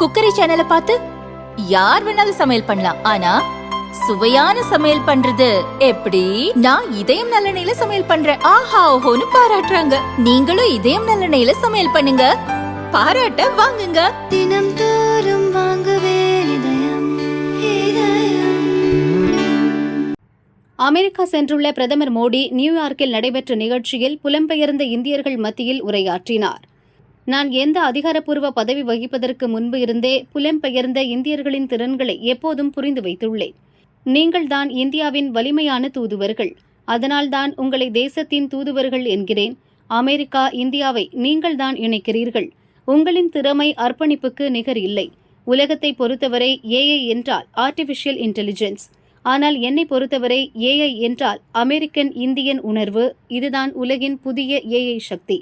Cookery சேனலை பார்த்து யார் வேணாலும் சமையல் பண்ணலாம். ஆனா சுவையான சமையல் பண்றது எப்படி? நான் இதயம் நல்லெண்ணெயில சமையல் பண்றேன். ஆஹா ஓஹோன்னு பாராட்டுறாங்க. நீங்களும் இதயம் நல்லெண்ணெயில சமையல் பண்ணுங்க. பாராட்ட வாங்குங்க. தினம் தோறும் வாங்குவே இதயம் இதயம். அமெரிக்கா சென்றுள்ள பிரதமர் மோடி நியூயார்க்கில் நடைபெற்ற நிகழ்ச்சியில் புலம்பெயர்ந்த இந்தியர்கள் மத்தியில் உரையாற்றினார். நான் எந்த அதிகாரப்பூர்வ பதவி வகிப்பதற்கு முன்பு இருந்தே புலம்பெயர்ந்த இந்தியர்களின் திறன்களை எப்போதும் புரிந்து வைத்துள்ளேன். நீங்கள்தான் இந்தியாவின் வலிமையான தூதுவர்கள். அதனால்தான் உங்களை தேசத்தின் தூதுவர்கள் என்கிறேன். அமெரிக்கா இந்தியாவை நீங்கள்தான் இணைக்கிறீர்கள். உங்களின் திறமை அர்ப்பணிப்புக்கு நிகர் இல்லை. உலகத்தை பொறுத்தவரை ஏஐ என்றால் ஆர்டிஃபிஷியல் இன்டெலிஜென்ஸ் ஆனால் என்னை பொறுத்தவரை ஏஐ என்றால் அமெரிக்கன் இந்தியன் உணர்வு. இதுதான் உலகின் புதிய ஏஐ சக்தி.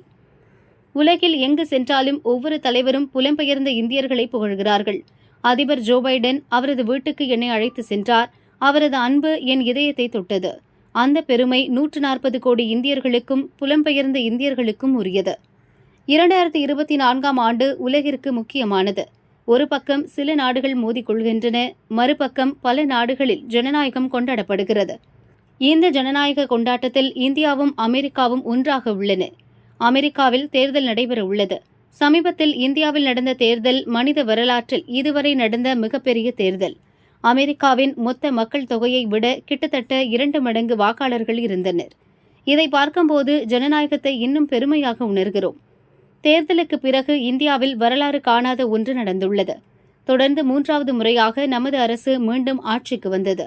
உலகில் எங்கு சென்றாலும் ஒவ்வொரு தலைவரும் புலம்பெயர்ந்த இந்தியர்களை புகழ்கிறார்கள். அதிபர் ஜோ பைடன் அவரது வீட்டுக்கு என்னை அழைத்து சென்றார். அவரது அன்பு என் இதயத்தை தொட்டது. அந்த பெருமை நூற்று நாற்பது கோடி இந்தியர்களுக்கும் புலம்பெயர்ந்த இந்தியர்களுக்கும் உரியது. இரண்டாயிரத்தி இருபத்தி நான்காம் ஆண்டு உலகிற்கு முக்கியமானது. ஒரு பக்கம் சில நாடுகள் மோதிக்கொள்கின்றன மறுபக்கம் பல நாடுகளில் ஜனநாயகம் கொண்டாடப்படுகிறது. இந்த ஜனநாயக கொண்டாட்டத்தில் இந்தியாவும் அமெரிக்காவும் ஒன்றாக உள்ளன. அமெரிக்காவில் தேர்தல் நடைபெற உள்ளது சமீபத்தில் இந்தியாவில் நடந்த தேர்தல் மனித வரலாற்றில் இதுவரை நடந்த மிகப்பெரிய தேர்தல். அமெரிக்காவின் மொத்த மக்கள் தொகையை விட கிட்டத்தட்ட இரண்டு மடங்கு வாக்காளர்கள் இருந்தனர். இதை பார்க்கும்போது ஜனநாயகத்தை இன்னும் பெருமையாக உணர்கிறோம். தேர்தலுக்கு பிறகு இந்தியாவில் வரலாறு காணாத ஒன்று நடந்துள்ளது. தொடர்ந்து மூன்றாவது முறையாக நமது அரசு மீண்டும் ஆட்சிக்கு வந்தது.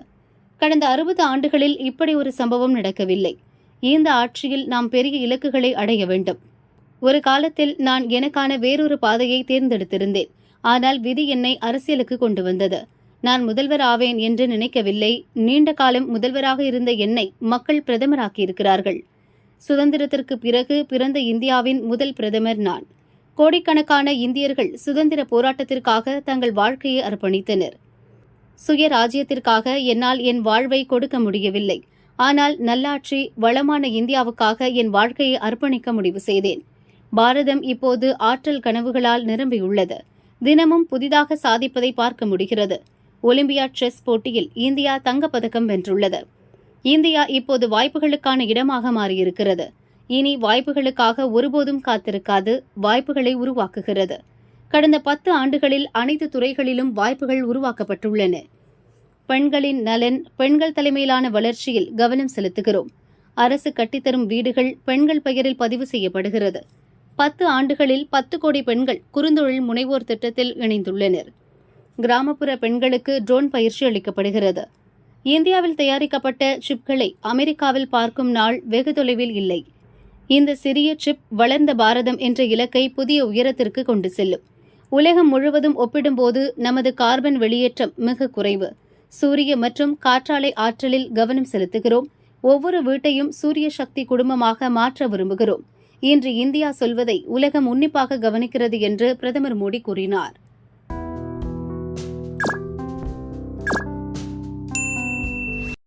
கடந்த அறுபது ஆண்டுகளில் இப்படி ஒரு சம்பவம் நடக்கவில்லை. இந்த ஆட்சியில் நாம் பெரிய இலக்குகளை அடைய வேண்டும். ஒரு காலத்தில் நான் எனக்கான வேறொரு பாதையை தேர்ந்தெடுத்திருந்தேன். ஆனால் விதி என்னை அரசியலுக்கு கொண்டு வந்தது. நான் முதல்வர் ஆவேன் என்று நினைக்கவில்லை. நீண்ட காலம் முதல்வராக இருந்த என்னை மக்கள் பிரதமராக்கியிருக்கிறார்கள். சுதந்திரத்திற்கு பிறகு பிறந்த இந்தியாவின் முதல் பிரதமர் நான். கோடிக்கணக்கான இந்தியர்கள் சுதந்திர போராட்டத்திற்காக தங்கள் வாழ்க்கையை அர்ப்பணித்தனர். சுய ராஜ்யத்திற்காக என்னால் என் வாழ்வை கொடுக்க முடியவில்லை. ஆனால் நல்லாட்சி வளமான இந்தியாவுக்காக என் வாழ்க்கையை அர்ப்பணிக்க முடிவு செய்தேன். பாரதம் இப்போது ஆற்றல் கனவுகளால் நிரம்பியுள்ளது. தினமும் புதிதாக சாதிப்பதை பார்க்க முடிகிறது. ஒலிம்பியா செஸ் போட்டியில் இந்தியா தங்கப்பதக்கம் வென்றுள்ளது. இந்தியா இப்போது வாய்ப்புகளுக்கான இடமாக மாறியிருக்கிறது. இனி வாய்ப்புகளுக்காக ஒருபோதும் காத்திருக்காது வாய்ப்புகளை உருவாக்குகிறது. கடந்த பத்து ஆண்டுகளில் அனைத்து துறைகளிலும் வாய்ப்புகள் உருவாக்கப்பட்டுள்ளன. பெண்களின் நலன் பெண்கள் தலைமையிலான வளர்ச்சியில் கவனம் செலுத்துகிறோம். அரசு கட்டித்தரும் வீடுகள் பெண்கள் பெயரில் பதிவு செய்யப்படுகிறது. பத்து ஆண்டுகளில் பத்து கோடி பெண்கள் குறுந்தொழில் முனைவோர் திட்டத்தில் இணைந்துள்ளனர். கிராமப்புற பெண்களுக்கு ட்ரோன் பயிற்சி அளிக்கப்படுகிறது. இந்தியாவில் தயாரிக்கப்பட்ட சிப்களை அமெரிக்காவில் பார்க்கும் நாள் வெகு தொலைவில் இல்லை. இந்த சிறிய சிப் வளர்ந்த பாரதம் என்ற இலக்கை புதிய உயரத்திற்கு கொண்டு செல்லும். உலகம் முழுவதும் ஒப்பிடும்போது நமது கார்பன் வெளியேற்றம் மிக குறைவு. சூரிய மற்றும் காற்றாலை ஆற்றலில் கவனம் செலுத்துகிறோம். ஒவ்வொரு வீட்டையும் சூரிய சக்தி குடும்பமாக மாற்ற விரும்புகிறோம். இன்று இந்தியா சொல்வதை உலகம் உன்னிப்பாக கவனிக்கிறது என்று பிரதமர் மோடி கூறினார்.